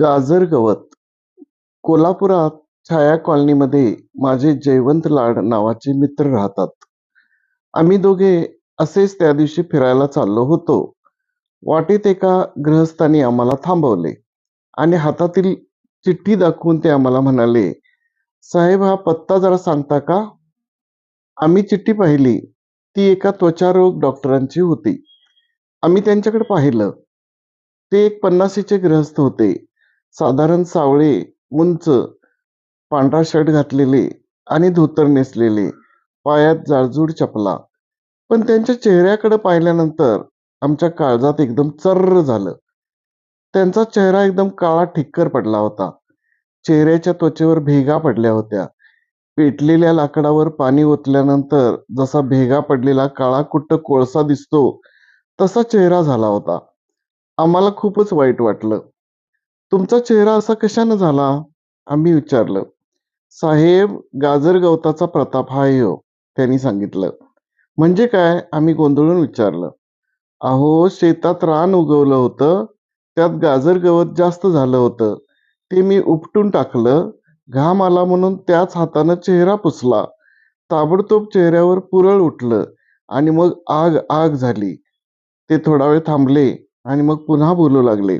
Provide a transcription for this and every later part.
गाजर गवत कोल्हापुरात छाया कॉलनीमध्ये माझे जयवंत लाड नावाचे मित्र राहतात. आम्ही दोघे असेच त्या दिवशी फिरायला चाललो होतो. वाटेत एका गृहस्थाने आम्हाला थांबवले आणि हातातील चिठ्ठी दाखवून ते आम्हाला म्हणाले, साहेब हा पत्ता जरा सांगता का? आम्ही चिठ्ठी पाहिली. ती एका त्वचारोग डॉक्टरांची होती. आम्ही त्यांच्याकडे पाहिलं. ते एक पन्नासीचे गृहस्थ होते. साधारण सावळे, उंच, पांढरा शर्ट घातलेले आणि धोतर नेसलेले, पायात जाडजूड चपला. पण त्यांच्या चेहऱ्याकडे पाहिल्यानंतर आमच्या काळजात एकदम चर्र झालं. त्यांचा चेहरा एकदम काळा ठिक्कर पडला होता. चेहऱ्याच्या त्वचेवर भेगा पडल्या होत्या. पेटलेल्या लाकडावर पाणी ओतल्यानंतर जसा भेगा पडलेला काळा कुट्ट कोळसा दिसतो तसा चेहरा झाला होता. आम्हाला खूपच वाईट वाटलं. तुमचा चेहरा असा कशानं झाला? आम्ही विचारलं. साहेब गाजर गवताचा प्रताप हा हो, त्यांनी सांगितलं. म्हणजे काय? आम्ही गोंधळून विचारलं. अहो शेतात रान उगवलं होतं. त्यात गाजर गवत जास्त झालं होतं. ते मी उपटून टाकलं. घाम आला म्हणून त्याच हातानं चेहरा पुसला. ताबडतोब चेहऱ्यावर पुरळ उठलं आणि मग आग आग झाली. ते थोडा वेळ थांबले आणि मग पुन्हा बोलू लागले.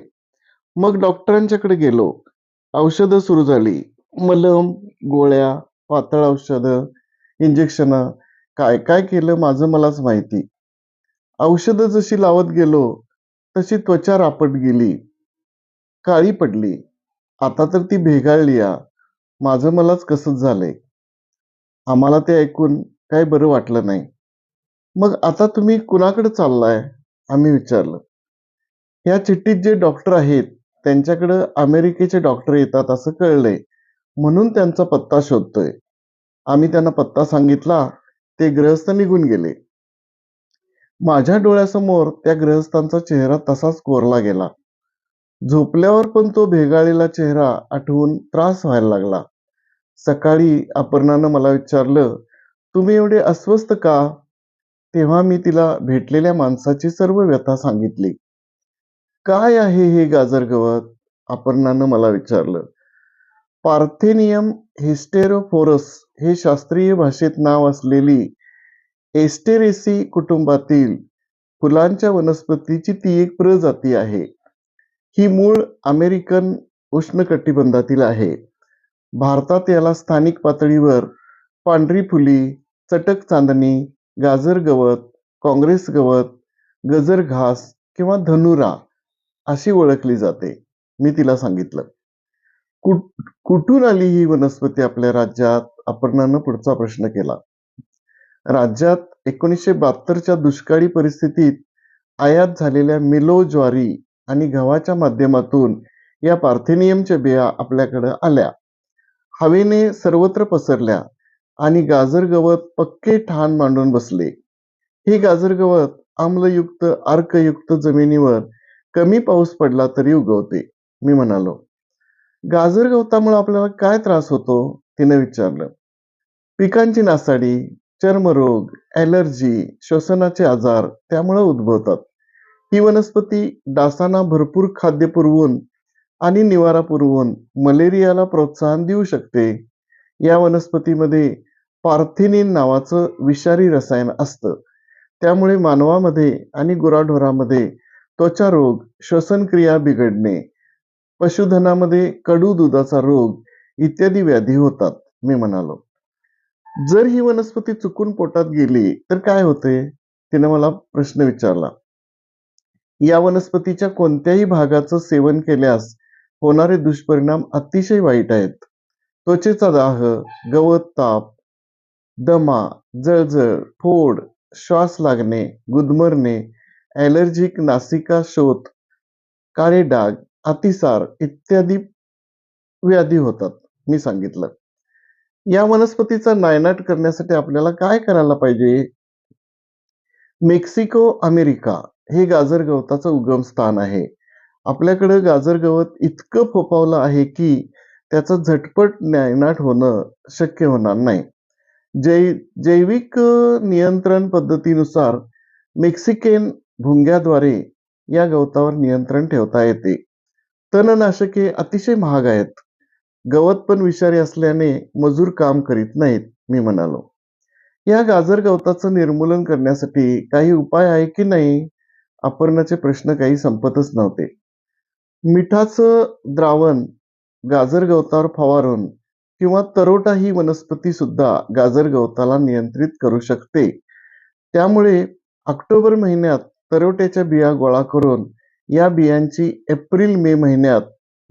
मग डॉक्टरांच्याकडे गेलो. औषधं सुरू झाली. मलम, गोळ्या, पातळ औषधं, इंजेक्शन काय काय केलं माझं मलाच माहिती. औषधं जशी लावत गेलो तशी त्वचा रापट गेली. काळी पडली. आता तर ती भेगाळलीया. माझं मलाच कसंच झालंय. आम्हाला ते ऐकून काही बरं वाटलं नाही. मग आता तुम्ही कुणाकडे चाललाय? आम्ही विचारलं. ह्या चिठ्ठीत जे डॉक्टर आहेत त्यांच्याकडं अमेरिकेचे डॉक्टर येतात असं कळलंय. म्हणून त्यांचा पत्ता शोधतोय. आम्ही त्यांना पत्ता सांगितला. ते गृहस्थ निघून गेले. माझ्या डोळ्यासमोर त्या गृहस्थांचा चेहरा तसाच कोरला गेला. झोपल्यावर पण तो भेगाळलेला चेहरा आठवून त्रास व्हायला लागला. सकाळी अपर्णानं मला विचारलं, तुम्ही एवढे अस्वस्थ का? तेव्हा मी तिला भेटलेल्या माणसाची सर्व व्यथा सांगितली. काय आहे हे गाजर गवत? अपर्णानं मला विचारलं. पार्थेनियम हिस्टेरोफोरस हे शास्त्रीय भाषेत नाव असलेली एस्टेरेसी कुटुंबातील फुलांच्या वनस्पतीची ती एक प्रजाती आहे. ही मूळ अमेरिकन उष्णकटिबंधातील आहे. भारतात याला स्थानिक पातळीवर पांढरी फुली, चटक चांदणी, गाजर गवत, काँग्रेस गवत, गजर घास किंवा धनुरा अशी ओळखली जाते. मी तिला सांगितलं. कुठून आली ही वनस्पती आपल्या राज्यात? अपर्णानं पुढचा प्रश्न केला. राज्यात एकोणीसशे बहात्तरच्या दुष्काळी परिस्थितीत आयात झालेल्या मिलो ज्वारी आणि गव्हाच्या माध्यमातून या पार्थेनियमच्या बिया आपल्याकडे आल्या. हवेने सर्वत्र पसरल्या आणि गाजर गवत पक्के ठाण मांडून बसले. हे गाजर गवत आम्लयुक्त आर्कयुक्त जमिनीवर कमी पाऊस पडला तरी उगवते. मी म्हणालो. गाजर गवतामुळे आपल्याला काय त्रास होतो? तिनं विचारलं. पिकांची नासाडी, चर्मरोग, ॲलर्जी, श्वसनाचे आजार त्यामुळे उद्भवतात. ही वनस्पती डासांना भरपूर खाद्य पुरवून आणि निवारा पुरवून मलेरियाला प्रोत्साहन देऊ शकते. या वनस्पतीमध्ये पार्थिनिन नावाचं विषारी रसायन असतं. त्यामुळे मानवामध्ये आणि गुराढोरामध्ये त्वचारोग, श्वसनक्रिया बिघडणे, पशुधनामध्ये कडू दुधाचा रोग इत्यादी व्याधी होतात. मी म्हणालो. जर ही वनस्पती चुकून पोटात गेली तर काय होते? तिने मला प्रश्न विचारला. या वनस्पतीच्या कोणत्याही भागाचं सेवन केल्यास होणारे दुष्परिणाम अतिशय वाईट आहेत. त्वचेचा दाह, गवत ताप, दमा, जळजळ, फोड, श्वास लागणे, गुदमरणे, ॲलर्जिक नासिका शोथ, काळे डाग, अतिसार इत्यादी व्याधी होतात. मी सांगितलं. या वनस्पतीचा नायनाट करण्यासाठी आपल्याला काय करायला पाहिजे? मेक्सिको अमेरिका हे गाजर गवताचं उगम स्थान आहे. आपल्याकडं गाजर गवत इतकं फोफावलं आहे की त्याचा झटपट नायनाट होणं शक्य होणार नाही. जै जैविक नियंत्रण पद्धतीनुसार मेक्सिकन भुंग्याद्वारे या गवतावर नियंत्रण ठेवता येते. तणनाशके अतिशय महाग आहेत. गवत पण विषारी असल्याने मजूर काम करीत नाहीत मी म्हणालो. या गाजर गवताचं निर्मूलन करण्यासाठी काही उपाय आहे की नाही? अपर्णाचे प्रश्न काही संपतच नव्हते. मिठाचं द्रावण गाजर गवतावर फवारून किंवा तरोटा ही वनस्पती सुद्धा गाजर गवताला नियंत्रित करू शकते. त्यामुळे ऑक्टोबर महिन्यात तरोट्याच्या बिया गोळा करून या बियांची एप्रिल मे महिन्यात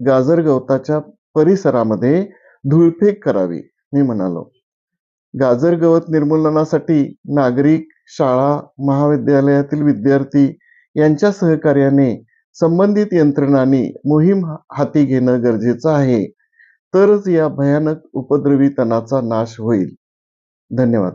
गाजर गवताच्या परिसरामध्ये धुळफेक करावी. मी म्हणालो. गाजर गवत निर्मूलनासाठी नागरिक शाळा महाविद्यालयातील विद्यार्थी यांच्या सहकार्याने संबंधित यंत्रणांनी मोहीम हाती घेणं गरजेचं आहे. तरच या भयानक उपद्रवी तणाचा नाश होईल. धन्यवाद.